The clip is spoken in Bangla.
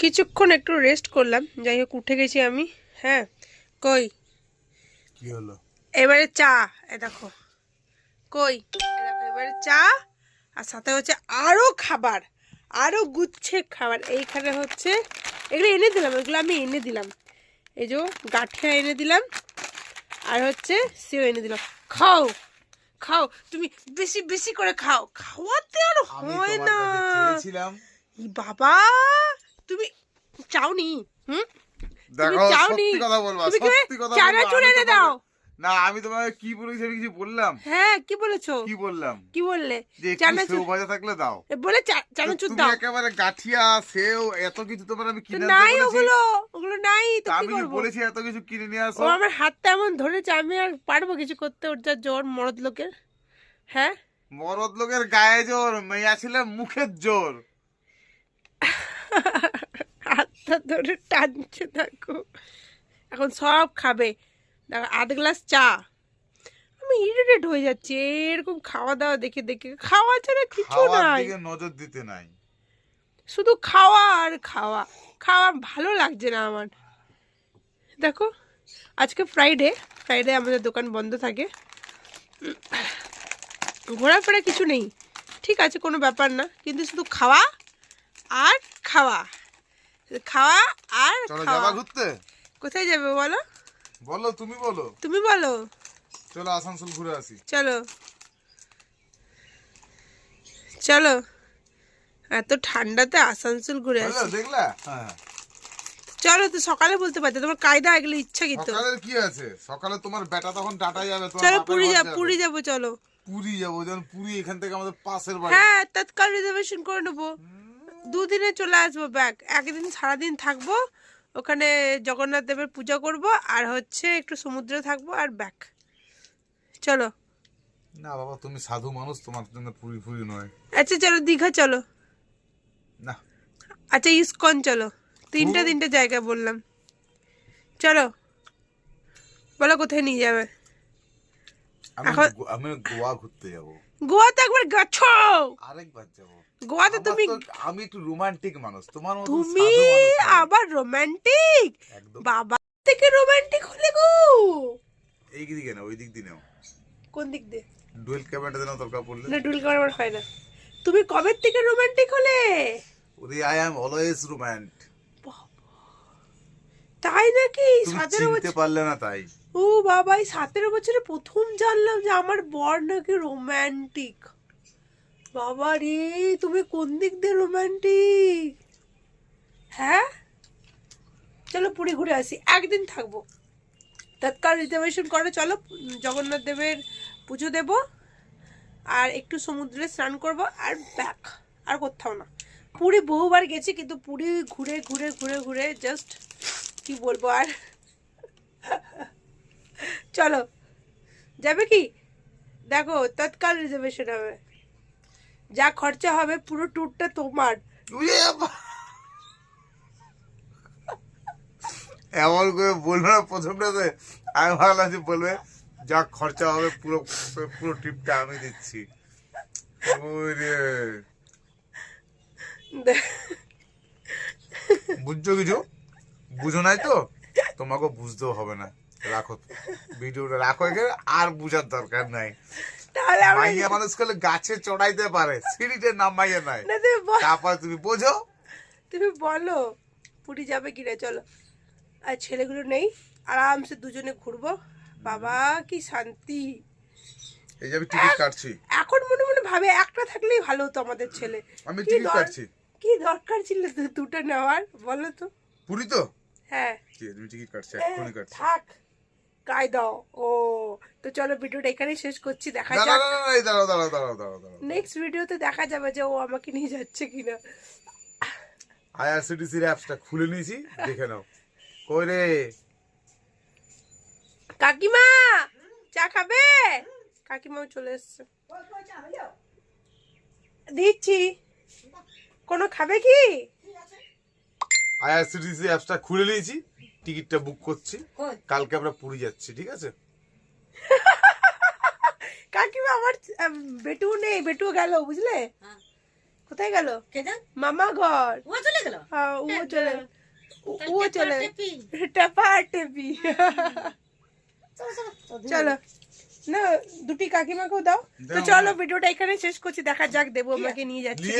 কিছুক্ষণ একটু রেস্ট করলাম। যাই হোক উঠে গেছি আমি। হ্যাঁ কই? কি হলো? এবারে চা। এ দেখো কই? এবারে চা আর সাথে হচ্ছে আরও খাবার আরও গুচ্ছে খাবার। এইখানে হচ্ছে এগুলো এনে দিলাম এগুলো আমি এনে দিলাম। এই যে গাঠিয়া এনে দিলাম আর হচ্ছে সেও এনে দিলাম। খাও খাও তুমি বেশি বেশি করে খাও। খাওয়াতে আর হয় না। বাবা! তুমি চাওনি হুম? দেখো সত্যি কথা বলবা সত্যি কথা বলবা চানাচুর আমি এনে দাও। না আমি তোমাকে কি বলেছি আমি কিছু বললাম? হ্যাঁ কি বলেছ? কি বললাম? কি বললে? যে চানাচুর ভাজা থাকলে দাও। বলে চানাচুর দাও। একেবারে গাঠিয়া সেও এত কিছু তোমার আমি কিনে নাই ওগুলো ওগুলো নাই তো আমি বলেছি এত কিছু কিনে নিয়ে আসো। আমার হাতটা এমন ধরেছে আমি আর পারব কিছু করতে ওর যা জোর মরদ লোকের। হ্যাঁ? মরদ লোকের গায়ে জোর মেয়া ছিল মুখের জোর হাতটা ধরে টানছে দেখো। এখন সব খাবে। দেখো আধ গ্লাস চা। আমি ইরিটেট হয়ে যাচ্ছি এরকম খাওয়া দাওয়া দেখে দেখে। খাওয়া ছাড়া কিছু নাই। নজর দিতে নাই। শুধু খাওয়া আর খাওয়া। খাওয়া ভালো লাগছে না আমার। দেখো আজকে ফ্রাইডে ফ্রাইডে আমাদের দোকান বন্ধ থাকে। ঘোরাফেরা কিছু নেই। ঠিক আছে কোনো ব্যাপার না। কিন্তু শুধু খাওয়া আর খাওয়া। খাওয়া আর চলো যাবা ঘুরতে? কোথায় যাবে বলো? বলো তুমি বলো। তুমি বলো। চলো আসানসোল ঘুরে আসি। চলো। চলো। এত ঠান্ডাতে আসানসোল ঘুরে আসি। দেখলা? হ্যাঁ চলো তো সকালে বলতে পারতে তোমার কায়দা এগুলো ইচ্ছা কিন্তু। সকালে কি আছে? সকালে তোমার বেটা তখন ডাটা যাবে তোমার চলো পুরী যাবে। পুরী যাব চলো। পুরী যাব যেমন পুরী এখান থেকে আমাদের পাশের বাড়ি। হ্যাঁ তৎকাল রিজার্ভেশন করে নেব। দুদিনে চলে আসব ব্যাক একদিন সারাদিন থাকব ওখানে জগন্নাথ দেবের পূজা করব আর হচ্ছে একটু সমুদ্রে থাকব আর ব্যাক চলো। না বাবা তুমি সাধু মানুষ তোমার জন্য পুরি ফুরি নয়। আচ্ছা চলো দীঘা চলো। না। আচ্ছা ইস্কন চলো। তিনটে। তিনটে জায়গা বললাম। চলো। বলো কোথায় নিয়ে যাবে? এখন- আমি গোয়া ঘুরতে যাব। গোয়া তো একবার গেছো? আরেকবার যাব। গোয়াতে তুমি আমি একটু রোমান্টিক মানুষ তোমার মতো তুমি। আবার রোমান্টিক বাবা থেকে রোমান্টিক হলে গো। এই দিকে না ওই দিক দিয়ে নাও। কোন দিক দিয়ে? ডুয়েল ক্যামেরাটা দেন দরকার পড়লে। না ডুল করার হয় না। তুমি কবে থেকে রোমান্টিক হলে? ওরে আই অ্যাম অলওয়েজ রোম্যান্ট তাই নাকি? সতেরো বছর পারলে না তাই। ও বাবা এই সতেরো বছরে প্রথম জানলাম যে আমার বর নাকি রোম্যান্টিক বাবা রে তুমি কোন দিক দিয়ে রোম্যান্টিক হ্যাঁ? চলো পুরী ঘুরে আসি একদিন থাকব। তৎকাল রিজার্ভেশন করে চলো জগন্নাথ দেবের পুজো দেব। আর একটু সমুদ্রে স্নান করব আর ব্যাক আর কোথাও না। পুরী বহুবার গেছি কিন্তু পুরী ঘুরে ঘুরে ঘুরে ঘুরে জাস্ট কি বলব আর? চলো যাবে কি? দেখো তৎকাল রিজার্ভেশন হবে। যা খরচা হবে পুরো ট্যুরটা তোমার। এমন করে বলবে না প্রথমটাতে। আমি ভাবলাম যে বলবে যা খরচা হবে পুরো পুরো ট্রিপটা আমি দিচ্ছি। বুঝছ কিছু? বুঝো নাই তো? তোমাকে বুঝতেও হবে না। রাখো। ভিডিওটা রাখো এখানে আর বুঝার দরকার নাই। মাইয়া মানুষ করলে গাছে চড়াইতে পারে সিঁড়িতে নামাইয়া নাই। না তুমি বোঝো। তুমি বলো পুরী যাবে কি রে চলো। আর ছেলেগুলো নেই আরামসে দুজনে ঘুরবো। বাবা কি শান্তি। এই যে আমি টিকিট কাটছি। এখন মনে মনে ভাবে একটা থাকলেই ভালো হতো আমাদের ছেলে। আমি টিকিট কাটছি। কি দরকার ছিল দুটো নেওয়ার বলো তো। পুরি তো? হ্যাঁ। তুমি টিকিট কাটছি এক্ষুনি কাটছি। থাক গায়ে দাও। ও তো চলো ভিডিওটা এখানেই শেষ করছি দেখা না না যাক। না না, না, এই দাঁড়াও দাঁড়াও দাঁড়াও দাঁড়াও দাঁড়াও নেক্সট ভিডিওতে দেখা যাবে যে ও আমাকে নিয়ে যাচ্ছে কিনা। আইআরসিটিসির অ্যাপসটা খুলে নিয়েছি দেখে নাও। কই রে? কাকিমা চা খাবে? কাকিমাও চলে এসছে। দিচ্ছি। কোনো খাবে কি? আইআরসিটিসি অ্যাপসটা খুলে নিয়েছি টিকিটটা বুক করছি। কালকে আমরা পুরী যাচ্ছি ঠিক আছে? কাকিমা আমার বেটু নেই বেটু গেল বুঝলে? কোথায় গেল? মামা ঘর। ও চলে গেল? হ্যাঁ, ও চলে ও- চলে টেপি। টেপা চলো না দুটি কাকিমাকেও দাও। তো চলো ভিডিওটা এখানে শেষ করছি দেখা যাক দেবো আমাকে নিয়ে যাচ্ছে